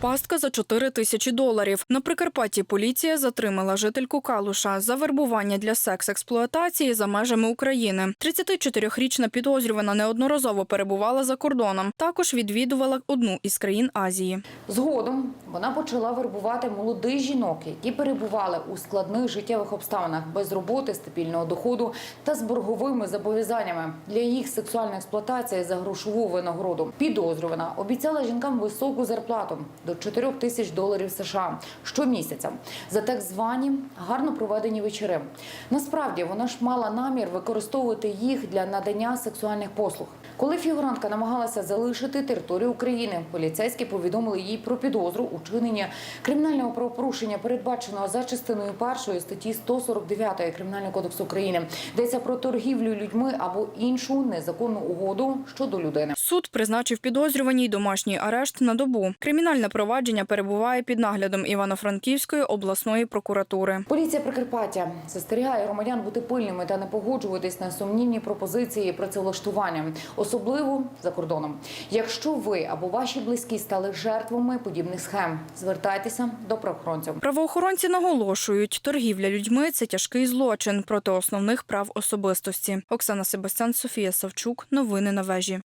Пастка за 4 тисячі доларів. На Прикарпатті поліція затримала жительку Калуша за вербування для секс-експлуатації за межами України. 34-річна підозрювана неодноразово перебувала за кордоном. Також відвідувала одну із країн Азії. Згодом вона почала вербувати молодих жінок, які перебували у складних життєвих обставинах без роботи, стабільного доходу та з борговими зобов'язаннями для їх сексуальної експлуатації за грошову винагороду. Підозрювана обіцяла жінкам високу зарплату до 4 тисяч доларів США щомісяця за так звані гарно проведені вечори. Насправді вона ж мала намір використовувати їх для надання сексуальних послуг. Коли фігурантка намагалася залишити територію України, поліцейські повідомили їй про підозру у чиненні кримінального правопорушення, передбаченого за частиною першої статті 149 Кримінального кодексу України. Йдеться про торгівлю людьми або іншу незаконну угоду щодо людини. Суд призначив підозрюваній домашній арешт на добу. Кримінальне провадження перебуває під наглядом Івано-Франківської обласної прокуратури. Поліція Прикарпаття застерігає громадян бути пильними та не погоджуватись на сумнівні пропозиції працевлаштування, особливо за кордоном. Якщо ви або ваші близькі стали жертвами подібних схем, звертайтеся до правоохоронців. Правоохоронці наголошують, торгівля людьми це тяжкий злочин проти основних прав особистості. Оксана Себастян, Софія Савчук. Новини на вежі.